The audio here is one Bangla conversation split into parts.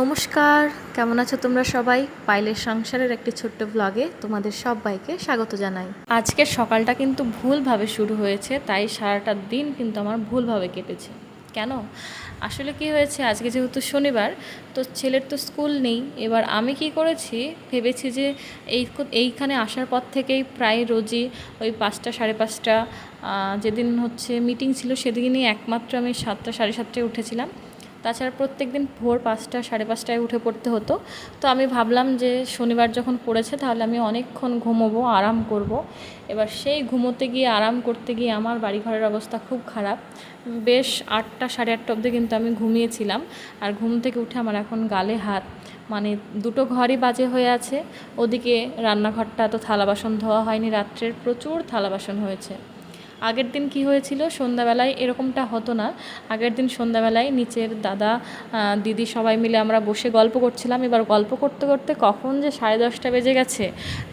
নমস্কার, কেমন আছো তোমরা সবাই? পাইলের সংসারের একটি ছোট্ট ব্লগে তোমাদের সবাইকে স্বাগত জানাই। আজকের সকালটা কিন্তু ভুলভাবে শুরু হয়েছে, তাই সারাটা দিন কিন্তু আমার ভুলভাবে কেটেছে। কেন? আসলে কি হয়েছে, আজকে যেহেতু শনিবার, তো ছেলের তো স্কুল নেই। এবার আমি কি করেছি, ভেবেছি যে এই এইখানে আসার পর থেকেই প্রায় রোজই ওই পাঁচটা সাড়ে পাঁচটা যেদিন হচ্ছে মিটিং ছিল সেদিনই একমাত্র আমি সাতটা সাড়ে সাতটায় উঠেছিলাম। তাছাড়া প্রত্যেক দিন ভোর পাঁচটা, সাড়ে পাঁচটায় উঠে পড়তে হতো। তো আমি ভাবলাম যে শনিবার যখন পড়েছে তাহলে আমি অনেকক্ষণ ঘুমোবো, আরাম করব। এবার সেই ঘুমোতে গিয়ে, আরাম করতে গিয়ে আমার বাড়ি ঘরের অবস্থা খুব খারাপ। বেশ আটটা, সাড়ে আটটা অবধি কিন্তু আমি ঘুমিয়েছিলাম। আর ঘুম থেকে উঠে আমার এখন গালে হাত। মানে দুটো ঘরই বাজে হয়ে আছে। ওদিকে রান্নাঘরটা তো থালা বাসন ধোয়া হয়নি, রাত্রের প্রচুর থালা বাসন হয়েছে। আগের দিন কি হয়েছিল? সন্ধ্যাবেলায় এরকমটা হতো না। আগের দিন সন্ধ্যাবেলায় নিচের দাদা দিদি সবাই মিলে আমরা বসে গল্প করছিলাম। এবার গল্প করতে করতে কখন যে সাড়ে দশটা বেজে গেছে,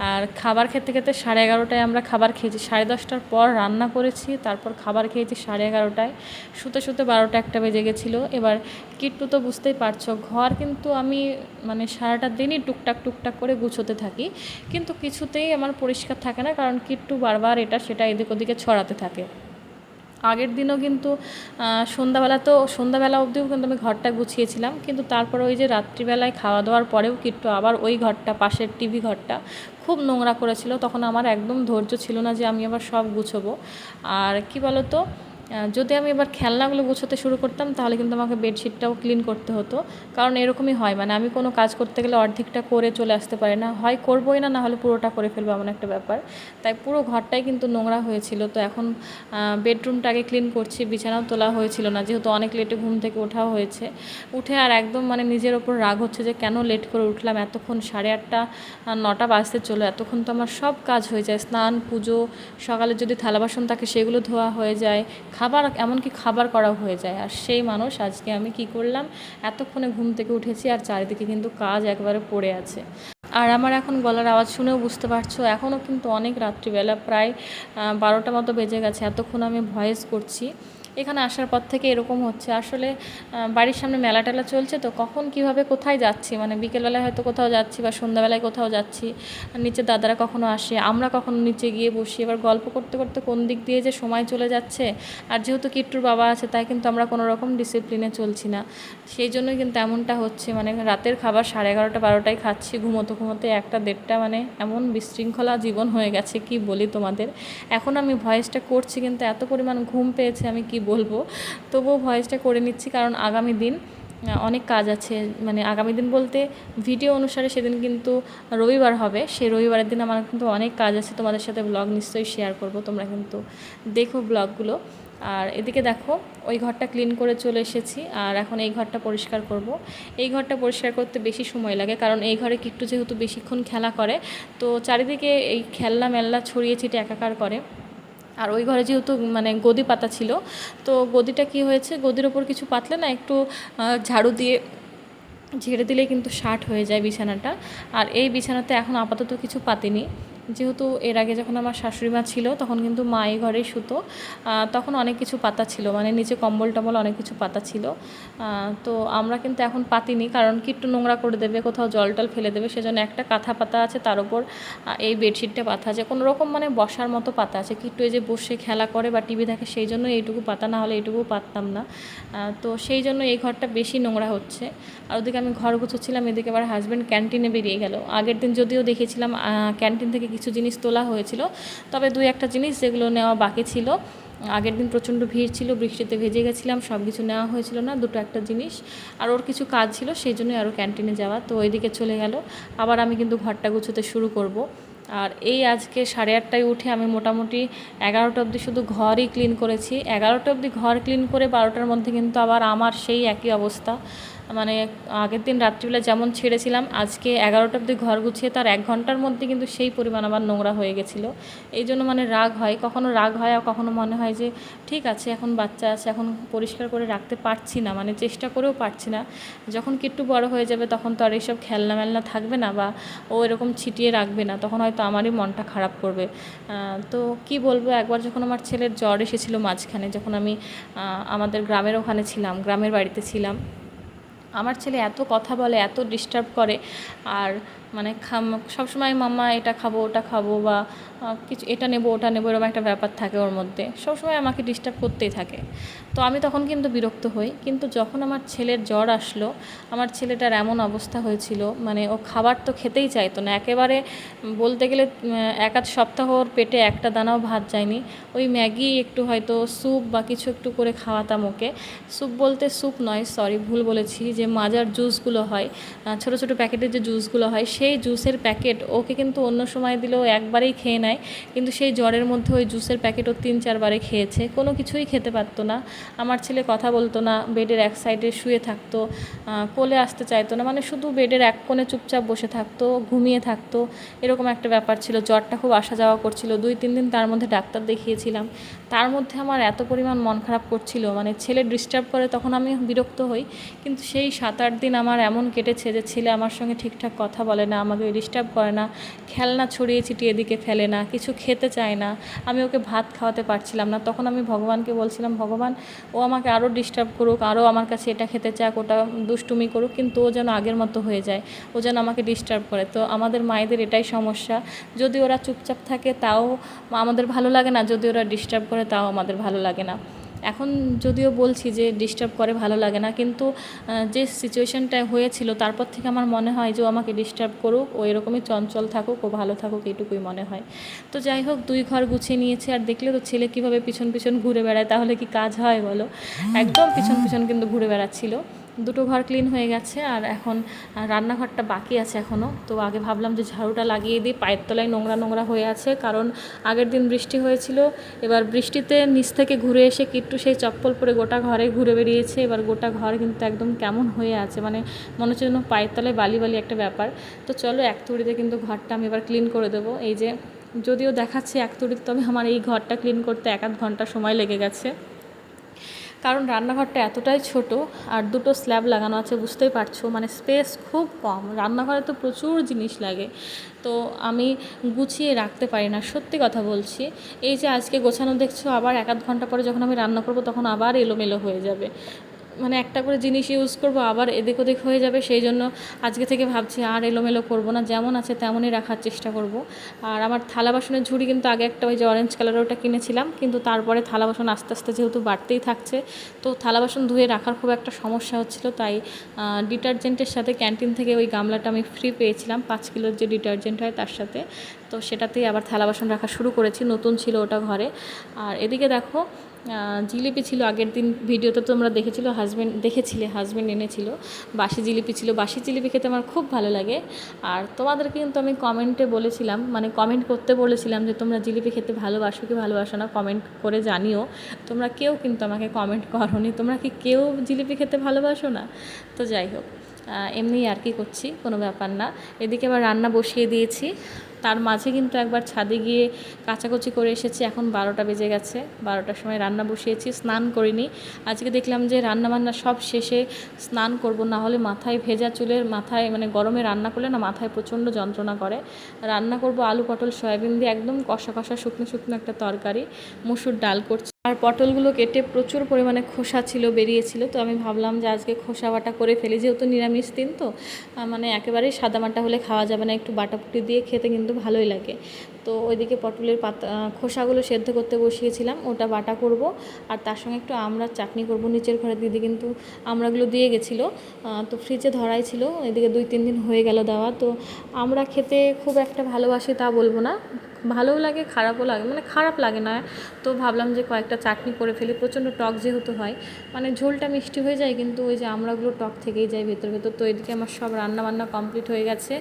আর খাবার খেতে খেতে সাড়ে এগারোটায় আমরা খাবার খেয়েছি। সাড়ে দশটার পর রান্না করেছি, তারপর খাবার খেয়েছি সাড়ে এগারোটায়। শুতে শুতে বারোটা একটা বেজে গেছিল। এবার কিট্টু তো বুঝতেই পারছ, ঘর কিন্তু আমি মানে সারাটা দিনই টুকটাক টুকটাক করে গুছোতে থাকি। কিন্তু কিছুতেই আমার পরিষ্কার থাকে না, কারণ কিট্টু বারবার এটা সেটা এদিক ওদিকে ছড়াতে থাকে। আগের দিনও কিন্তু সন্ধ্যাবেলা তো, সন্ধ্যাবেলা অবধিও কিন্তু আমি ঘরটা গুছিয়েছিলাম। কিন্তু তারপর ওই যে রাত্রিবেলায় খাওয়া দাওয়ার পরেও কিন্তু আবার ওই ঘরটা, পাশের টিভি ঘরটা খুব নোংরা করেছিল। তখন আমার একদম ধৈর্য ছিল না যে আমি আবার সব গুছবো। আর কি বলতো যদি আমি এবার খেলনাগুলো গুছোতে শুরু করতাম, তাহলে কিন্তু আমাকে বেডশিটটাও ক্লিন করতে হতো। কারণ এরকমই হয় মানে আমি কোনো কাজ করতে গেলে অর্ধেকটা করে চলে আসতে পারি না। হয় করবোই না না হলে পুরোটা করে ফেলব এমন একটা ব্যাপার। তাই পুরো ঘরটাই কিন্তু নোংরা হয়েছিল। তো এখন বেডরুমটাকে ক্লিন করছি, বিছানাও তোলা হয়েছিল না, যেহেতু অনেক লেটে ঘুম থেকে ওঠাও হয়েছে। উঠে আর একদম মানে নিজের ওপর রাগ হচ্ছে যে, কেন লেট করে উঠলাম? এতক্ষণ সাড়ে আটটা নটা বাজতে চলো এতক্ষণ তো আমার সব কাজ হয়ে যায়। স্নান, পুজো, সকালে যদি থালা বাসন থাকে, সেগুলো ধোয়া হয়ে যায়। খাবার, এমনকি খাবার করা হয়ে যায়। আর সেই মানুষ আজকে আমি কি করলাম? এতক্ষণে ঘুম থেকে উঠেছি আর চারিদিকে কিন্তু কাজ একবারে পড়ে আছে। আর আমার এখন গলার আওয়াজ শুনেও বুঝতে পারছ, এখনও কিন্তু অনেক রাত্রিবেলা, প্রায় বারোটা মতো বেজে গেছে। এতক্ষণ আমি ভয়েস করছি। এখানে আসার পর থেকে এরকম হচ্ছে। আসলে বাড়ির সামনে মেলা টেলা চলছে তো কখন কীভাবে কোথায় যাচ্ছি? মানে বিকেলবেলায় হয়তো কোথাও যাচ্ছি বা সন্ধ্যাবেলায় কোথাও যাচ্ছি। নিচে দাদারা কখনো আসে, আমরা কখনো নিচে গিয়ে বসি। এবার গল্প করতে করতে কোন দিক দিয়ে যে সময় চলে যাচ্ছে, আর যেহেতু কিট্টুর বাবা আছে, তাই কিন্তু আমরা কোনো রকম ডিসিপ্লিনে চলছি না। সেই জন্যই কিন্তু এমনটা হচ্ছে মানে রাতের খাবার সাড়ে এগারোটা, বারোটায় খাচ্ছি, ঘুমোতে ঘুমোতে একটা, দেড়টা মানে এমন বিশৃঙ্খলা জীবন হয়ে গেছে, কি বলি তোমাদের? এখন আমি ভয়েসটা করছি, কিন্তু এত পরিমাণ ঘুম পেয়েছে, আমি কি বলব। তবুও ভয়েসটা করে নিচ্ছি কারণ আগামী দিন অনেক কাজ আছে। মানে আগামী দিন বলতে ভিডিও অনুসারে সেদিন কিন্তু রবিবার হবে। সেই রবিবারের দিন আমার কিন্তু অনেক কাজ আছে। তোমাদের সাথে ব্লগ নিশ্চয়ই শেয়ার করব। তোমরা কিন্তু দেখো ব্লগগুলো আর এদিকে দেখো, ওই ঘরটা ক্লিন করে চলে এসেছি। আর এখন এই ঘরটা পরিষ্কার করব। এই ঘরটা পরিষ্কার করতে বেশি সময় লাগে। কারণ এই ঘরে কিট্টু যেহেতু বেশিক্ষণ খেলা করে, তো চারিদিকে এই খেলনা মেলনা ছড়িয়ে ছিটে একাকার করে। আর ওই ঘরে যেহেতু মানে গদি পাতা ছিল, তো গদিটা কি হয়েছে? গদির ওপর কিছু পাতলে না একটু ঝাড়ু দিয়ে ঝেড়ে দিলে কিন্তু শার্ট হয়ে যায় বিছানাটা। আর এই বিছানাতে এখন আপাতত কিছু পাতিনি। যেহেতু এর আগে যখন আমার শাশুড়ি মা ছিল, তখন কিন্তু মা এই ঘরেই শুতো। তখন অনেক কিছু পাতা ছিল মানে নিচে কম্বল টম্বল অনেক কিছু পাতা ছিল। তো আমরা কিন্তু এখন পাতিনি, কারণ কি একটু নোংরা করে দেবে, কোথাও জল টল ফেলে দেবে, সেজন্য একটা কাঁথা পাতা আছে, তার উপর এই বেডশিটটা পাতা আছে। কোনো রকম মানে বসার মতো পাতা আছে কিট্টু এই যে বসে খেলা করে বা টিভি দেখে, সেই জন্য এইটুকু পাতা, না হলে এইটুকু পারতাম না। তো সেই জন্য এই ঘরটা বেশি নোংরা হচ্ছে। আর ওদিকে আমি ঘর গুছোচ্ছিলাম, এদিকে আবার হাজব্যান্ড ক্যান্টিনে বেরিয়ে গেল। আগের দিন যদিও দেখেছিলাম ক্যান্টিন থেকে কিছু জিনিস তোলা হয়েছিল। তবে দুই একটা জিনিস যেগুলো নেওয়া বাকি ছিল, আগের দিন প্রচণ্ড ভিড় ছিল, বৃষ্টিতে ভেজে গেছিলাম সব কিছু নেওয়া হয়েছিল না, দুটো একটা জিনিস। আর ওর কিছু কাজ ছিল, সেই জন্যই আরও ক্যান্টিনে যাওয়া, তো ওইদিকে চলে গেল। আবার আমি কিন্তু ঘরটা গুছোতে শুরু করব। আর এই আজকে সাড়ে আটটায় উঠে আমি মোটামুটি এগারোটা অবধি শুধু ঘরই ক্লিন করেছি। এগারোটা অবধি ঘর ক্লিন করে বারোটার মধ্যে কিন্তু আবার আমার সেই একই অবস্থা। মানে আগের দিন রাত্রিবেলা যেমন ছেড়েছিলাম, আজকে এগারোটা অবধি ঘর গুছিয়ে তার এক ঘণ্টার মধ্যে কিন্তু সেই পরিমাণ আবার নোংরা হয়ে গেছিল। এই জন্য মানে রাগ হয়, কখনো রাগ হয় আর কখনো মনে হয় যে, ঠিক আছে, এখন বাচ্চা আছে, এখন পরিষ্কার করে রাখতে পারছি না মানে চেষ্টা করেও পারছি না। যখন কি একটু বড় হয়ে যাবে তখন তো আর এইসব খেলনা মেলনা থাকবে না বা ও এরকম ছিটিয়ে রাখবে না, তখন হয়তো আমারই মনটা খারাপ করবে। তো কি বলব, একবার যখন আমার ছেলের জ্বর এসেছিল মাঝখানে, যখন আমি আমাদের গ্রামের ওখানে ছিলাম, গ্রামের বাড়িতে ছিলাম আমার ছেলে এত কথা বলে এত ডিস্টার্ব করে আর মানে সবসময় মাম্মা এটা খাব, ওটা খাব বা কিছু এটা নেব, ওটা নেব এরকম একটা ব্যাপার থাকে ওর মধ্যে। সবসময় আমাকে ডিস্টার্ব করতেই থাকে। তো আমি তখন কিন্তু বিরক্ত হই। কিন্তু যখন আমার ছেলের জ্বর আসলো, আমার ছেলেটার এমন অবস্থা হয়েছিল মানে ও খাবার তো খেতেই চাইতো না। একেবারে বলতে গেলে এক আধ সপ্তাহ ওর পেটে একটা দানাও ভাত যায়নি। ওই ম্যাগি একটু হয়তো স্যুপ বা কিছু একটু করে খাওয়াতাম ওকে। স্যুপ বলতে স্যুপ নয়, সরি, ভুল বলেছি। যে মাজার জুসগুলো হয় ছোটো ছোটো প্যাকেটের যে জুসগুলো হয় সেই জুসের প্যাকেট ওকে কিন্তু অন্য সময় দিলেও একবারেই খেয়ে নেয়। কিন্তু সেই জ্বরের মধ্যে ওই জুসের প্যাকেট ও তিন চারবারে খেয়েছে। কোনো কিছুই খেতে পারতো না। আমার ছেলে কথা বলতো না, বেডের এক সাইডে শুয়ে থাকতো কোলে আসতে চাইতো না। মানে শুধু বেডের এক কোণে চুপচাপ বসে থাকতো, ঘুমিয়ে থাকতো। এরকম একটা ব্যাপার ছিল। জ্বরটা খুব আসা যাওয়া করছিল। দুই, তিন দিন তার মধ্যে ডাক্তার দেখিয়েছিলাম। তার মধ্যে আমার এত পরিমাণ মন খারাপ করছিল। মানে ছেলে ডিস্টার্ব করে তখন আমি বিরক্ত হই। কিন্তু সেই সাত, আট দিন আমার এমন কেটেছে যে ছেলে আমার সঙ্গে ঠিকঠাক কথা বলে না। আমাকে ডিস্টার্ব করে না, খেলনা ছড়িয়ে ছিটিয়ে এদিকে ফেলে না, কিছু খেতে চায় না, আমি ওকে ভাত খাওয়াতে পারছিলাম না। তখন আমি ভগবানকে বলছিলাম, ভগবান, ও আমাকে আরও ডিস্টার্ব করুক আরও আমার কাছে এটা খেতে চাক, ওটা দুষ্টুমি করুক, কিন্তু ও যেন আগের মতো হয়ে যায়, ও যেন আমাকে ডিস্টার্ব করে। তো আমাদের মায়েদের এটাই সমস্যা। যদি ওরা চুপচাপ থাকে, তাও আমাদের ভালো লাগে না, যদি ওরা ডিস্টার্ব করে, তাও আমাদের ভালো লাগে না। এখন যদিও বলছি যে ডিস্টার্ব করে, ভালো লাগে না, কিন্তু যে সিচুয়েশানটা হয়েছিল, তারপর থেকে আমার মনে হয় যে আমাকে ডিস্টার্ব করুক, ও এরকমই চঞ্চল থাকুক, ও ভালো থাকুক, এইটুকুই মনে হয়। তো যাই হোক, দুই ঘর গুছিয়ে নিয়েছে, আর দেখলে তো ছেলে কীভাবে পিছন পিছন ঘুরে বেড়ায়, তাহলে কি কাজ হয় বলো? একদম পিছন পিছন কিন্তু ঘুরে বেড়াচ্ছিল। দুটো ঘর ক্লিন হয়ে গেছে আর এখন রান্নাঘরটা বাকি আছে এখনও তো আগে ভাবলাম যে ঝাড়ুটা লাগিয়ে দিই, পায়ের তলায় নোংরা নোংরা হয়ে আছে। কারণ আগের দিন বৃষ্টি হয়েছিল, এবার বৃষ্টিতে নিচ থেকে ঘুরে এসে কিট্টু সেই চপ্পল পরে গোটা ঘরে ঘুরে বেরিয়েছে এবার গোটা ঘর কিন্তু একদম কেমন হয়ে আছে মানে মনে হচ্ছে যেন পায়ের তলায় বালি বালি একটা ব্যাপার। তো চলো এক তুড়িতে কিন্তু ঘরটা আমি এবার ক্লিন করে দেবো। এই যে, যদিও দেখাচ্ছে এক তুড়িতে, তবে আমার এই ঘরটা ক্লিন করতে এক আধ ঘণ্টা সময় লেগে গেছে। কারণ রান্নাঘরটা এতটাই ছোট আর দুটো স্ল্যাব লাগানো আছে, বুঝতেই পারছ। মানে স্পেস খুব কম। রান্নাঘরে তো প্রচুর জিনিস লাগে। তো আমি গুছিয়ে রাখতে পারি না, সত্যি কথা বলছি। এই যে আজকে গোছানো, দেখছ, আবার এক আধ ঘণ্টা পরে যখন আমি রান্না করব, তখন আবার এলোমেলো হয়ে যাবে। মানে একটা করে জিনিস ইউজ করব, আবার এদিক ওদিক হয়ে যাবে, সেই জন্য আজকে থেকে ভাবছি আর এলোমেলো করব না, যেমন আছে তেমনই রাখার চেষ্টা করব। আর আমার থালা বাসনের ঝুড়ি কিন্তু আগে একটা ওই যে অরেঞ্জ কালারের ওটা কিনেছিলাম, কিন্তু তারপরে থালা বাসন আস্তে আস্তে যেহেতু বাড়তেই থাকছে, তো থালা বাসন ধুয়ে রাখার খুব একটা সমস্যা হচ্ছিল, তাই ডিটারজেন্টের সাথে ক্যান্টিন থেকে ওই গামলাটা আমি ফ্রি পেয়েছিলাম, পাঁচ কিলোর যে ডিটারজেন্ট হয় তার সাথে, তো সেটাতেই আবার থালা বাসন রাখা শুরু করেছি, নতুন ছিল ওটা ঘরে। আর এদিকে দেখো জিলিপি ছিল আগের দিন ভিডিওতে তোমরা দেখেছিলো হাজব্যান্ড দেখেছিলে হাজব্যান্ড এনেছিল। বাসি জিলিপি ছিল, বাসি জিলিপি খেতে আমার খুব ভালো লাগে। আর তোমাদেরকে কিন্তু আমি কমেন্টে বলেছিলাম মানে কমেন্ট করতে বলেছিলাম যে তোমরা জিলিপি খেতে ভালোবাসো কি ভালোবাসো না কমেন্ট করে জানিও। তোমরা কেউ কিন্তু আমাকে কমেন্ট করোনি, তোমরা কি কেউ জিলিপি খেতে ভালোবাসো না? তো যাই হোক এমনি আর কি করছি, কোনো ব্যাপার না। এদিকে আবার রান্না বসিয়ে দিয়েছি। তার মাঝে কিন্তু একবার ছাদে গিয়ে কাচাকুচি করে এসেছি। এখন বারোটা বেজে গেছে। বারোটার সময় রান্না বসিয়েছি, স্নান করিনি। আজকে দেখলাম যে রান্না বান্না সব শেষে স্নান করব, না হলে মাথায় ভেজা চুলের মাথায় মানে গরমে রান্না করলে না মাথায় প্রচণ্ড যন্ত্রণা করে। রান্না করব আলু পটল, সয়াবিন দিয়ে একদম কষা কষা শুকনো শুকনো একটা তরকারি, মুসুর ডাল করছি। আর পটলগুলো কেটে প্রচুর পরিমাণে খোসা ছিল, বেরিয়েছিল। তো আমি ভাবলাম যে আজকে খোসা বাটা করে ফেলি, যেহেতু নিরামিষ দিন তো মানে একেবারেই সাদা সাদামাটা হলে খাওয়া যাবে না, একটু বাটাপুটি দিয়ে খেতে কিন্তু ভালোই লাগে। তো ওইদিকে পটলের পাতা খোসাগুলো সেদ্ধ করতে বসিয়েছিলাম, ওটা বাটা করব, আর তার সঙ্গে একটু আমড়ার চাটনি করব। নিচের ঘরে দিদি কিন্তু আমড়াগুলো দিয়ে গেছিল তো ফ্রিজে ধরাই ছিল, এদিকে দুই তিন দিন হয়ে গেল দেওয়া। তো আমরা খেতে খুব একটা ভালোবাসি তা বলব না। ভালোও লাগে, খারাপও লাগে মানে খারাপ লাগে না। তো ভাবলাম যে কয়েকটা চাটনি করে ফেলি, প্রচণ্ড টক যেহেতু হয় মানে ঝোলটা মিষ্টি হয়ে যায়, কিন্তু ওই যে আমরাগুলো টক থেকেই যায় ভেতর ভেতর, তো এদিকে আমার সব রান্না বান্না কমপ্লিট হয়ে গেছে।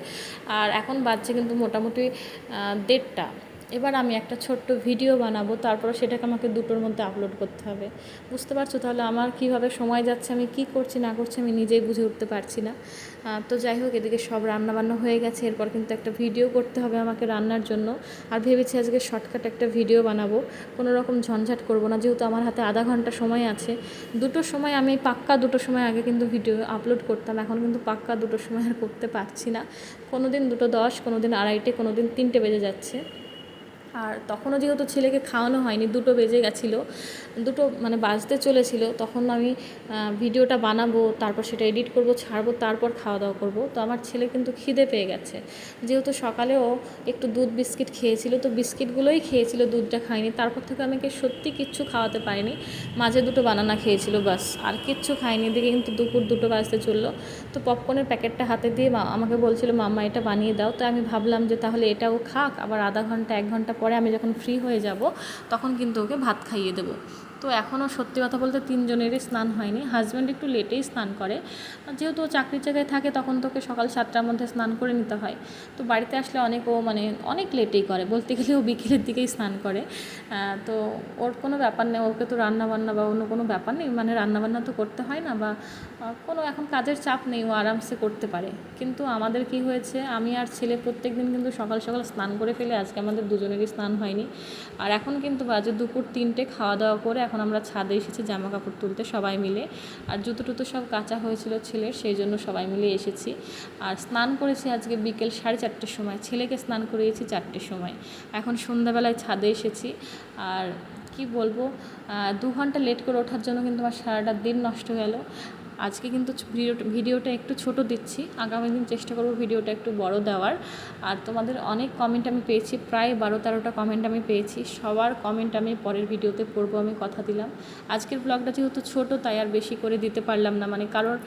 আর এখন বাজছে কিন্তু মোটামুটি দেড়টা। এবার আমি একটা ছোট্ট ভিডিও বানাবো তারপর সেটাকে আমাকে দুটোর মধ্যে আপলোড করতে হবে। বুঝতে পারছ তাহলে আমার কীভাবে সময় যাচ্ছে, আমি কি করছি, না করছি আমি নিজেই বুঝে উঠতে পারছি না। তো যাই হোক, এদিকে সব রান্না বান্না হয়ে গেছে, এরপর কিন্তু একটা ভিডিও করতে হবে আমাকে রান্নার জন্য। আর ভেবেছি আজকে শর্টকাট একটা ভিডিও বানাবো, কোনো রকম ঝঞ্ঝাট করব না, যেহেতু আমার হাতে আধা ঘণ্টা সময় আছে। দুটো সময় আমি পাক্কা দুটো সময় আগে কিন্তু ভিডিও আপলোড করতাম, এখন কিন্তু পাক্কা দুটোর সময় আর করতে পারছি না। কোনো দিন দুটো দশ কোনো দিন আড়াইটে কোনো দিন তিনটে বেজে যাচ্ছে। আর তখনও যেহেতু ছেলেকে খাওয়ানো হয়নি, দুটো বেজে গেছিল, দুটো মানে বাজতে চলেছিল, তখন আমি ভিডিওটা বানাবো, তারপর সেটা এডিট করব, ছাড়বো, তারপর খাওয়া দাওয়া করব। তো আমার ছেলে কিন্তু খিদে পেয়ে গেছে। যেহেতু সকালেও একটু দুধ বিস্কিট খেয়েছিল, তো বিস্কিটগুলোই খেয়েছিল, দুধটা খায়নি। তারপর থেকে আমাকে সত্যি কিচ্ছু খাওয়াতে পারিনি। মাঝে দুটো বানানা খেয়েছিল বাস আর কিচ্ছু খায়নি। দিকে কিন্তু দুপুর দুটো বাজতে চলল। তো পপকর্নের প্যাকেটটা হাতে দিয়ে আমাকে বলছিল, মাম্মা, এটা বানিয়ে দাও। তো আমি ভাবলাম যে তাহলে এটাও খাক, আবার আধা ঘণ্টা, এক ঘণ্টা পরে আমি যখন ফ্রি হয়ে যাব তখন কিন্তু ওকে ভাত খাইয়ে দেবো। তো এখনও সত্যি কথা বলতে তিনজনেরই স্নান হয়নি। হাজব্যান্ড একটু লেটেই স্নান করে। যেহেতু ও চাকরির জায়গায় থাকে, তখন তোকে সকাল সাতটার মধ্যে স্নান করে নিতে হয়। তো বাড়িতে আসলে অনেক ও মানে অনেক লেটেই করে। বলতে গেলে ও বিকেলের দিকেই স্নান করে। তো ওর কোনো ব্যাপার নেই। ওকে তো রান্নাবান্না বা অন্য কোনো ব্যাপার নেই। মানে রান্নাবান্না তো করতে হয় না বা কোনো এখন কাজের চাপ নেই। ও আরামসে করতে পারে। কিন্তু আমাদের কি হয়েছে, আমি আর ছেলে প্রত্যেক দিন কিন্তু সকাল সকাল স্নান করে ফেলে। আজকে আমাদের দুজনেরই স্নান হয়নি। আর এখন কিন্তু বাজে দুপুর তিনটে। খাওয়া দাওয়া করে এখন আমরা ছাদে এসেছি জামা কাপড় তুলতে সবাই মিলে। আর জুতো টুতো সব কাঁচা হয়েছিল ছেলের, সেই জন্য সবাই মিলে এসেছি। আর স্নান করেছি আজকে বিকেল সাড়ে চারটের সময়। ছেলেকে স্নান করিয়েছি চারটের সময়। এখন সন্ধ্যাবেলায় ছাদে এসেছি। আর কি বলব দু ঘণ্টা লেট করে ওঠার জন্য কিন্তু আমার সারাটা দিন নষ্ট গেল। আজকে কিন্তু ভিডিওটা ভিডিওটা একটু ছোট দিচ্ছি। আগামী দিন চেষ্টা করব ভিডিওটা একটু বড় দেওয়ার। আর তোমাদের অনেক কমেন্ট আমি পেয়েছি, প্রায় বারো তেরোটা কমেন্ট আমি পেয়েছি। সবার কমেন্ট আমি পরের ভিডিওতে পড়ব, আমি কথা দিলাম। আজকের ব্লগটা যেহেতু ছোট, তাই আর বেশি করে দিতে পারলাম না। মানে কারোর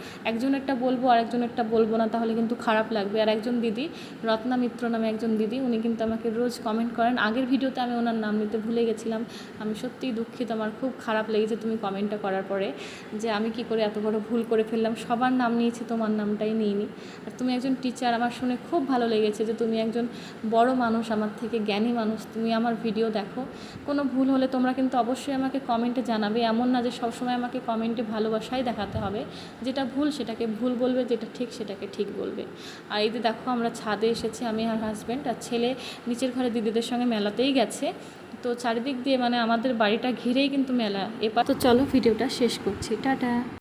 একটা বলব, আর একজন একটা বলব না, তাহলে কিন্তু খারাপ লাগবে। আর একজন দিদি, রত্না মিত্র নামে একজন দিদি, উনি কিন্তু আমাকে রোজ কমেন্ট করেন। আগের ভিডিওতে আমি ওনার নাম নিতে ভুলে গেছিলাম। আমি সত্যিই দুঃখিত, আমার খুব খারাপ লেগেছে তুমি কমেন্টটা করার পরে। যে আমি কি করে এত বড় ভুল করে ফেললাম, সবার নাম নিয়েছি, তোমার নামটাই নিইনি। আর তুমি একজন টিচার আমার শুনে খুব ভালো লেগেছে যে তুমি একজন বড় মানুষ, আমার থেকে জ্ঞানী মানুষ, তুমি আমার ভিডিও দেখো। কোনো ভুল হলে তোমরা কিন্তু অবশ্যই আমাকে কমেন্টে জানাবে, এমন না যে সবসময় আমাকে কমেন্টে ভালোবাসাই দেখাতে হবে। যেটা ভুল সেটাকে ভুল বলবে, যেটা ঠিক সেটাকে ঠিক বলবে। আর এই যে দেখো, আমরা ছাদে এসেছি, আমি আর হাজব্যান্ড আর ছেলে নিচের ঘরে দিদিদের সঙ্গে মেলাতেই গেছে। তো চারিদিক দিয়ে মানে আমাদের বাড়িটা ঘিরেই কিন্তু মেলা। এবার তো চলো ভিডিওটা শেষ করছি। টাটা!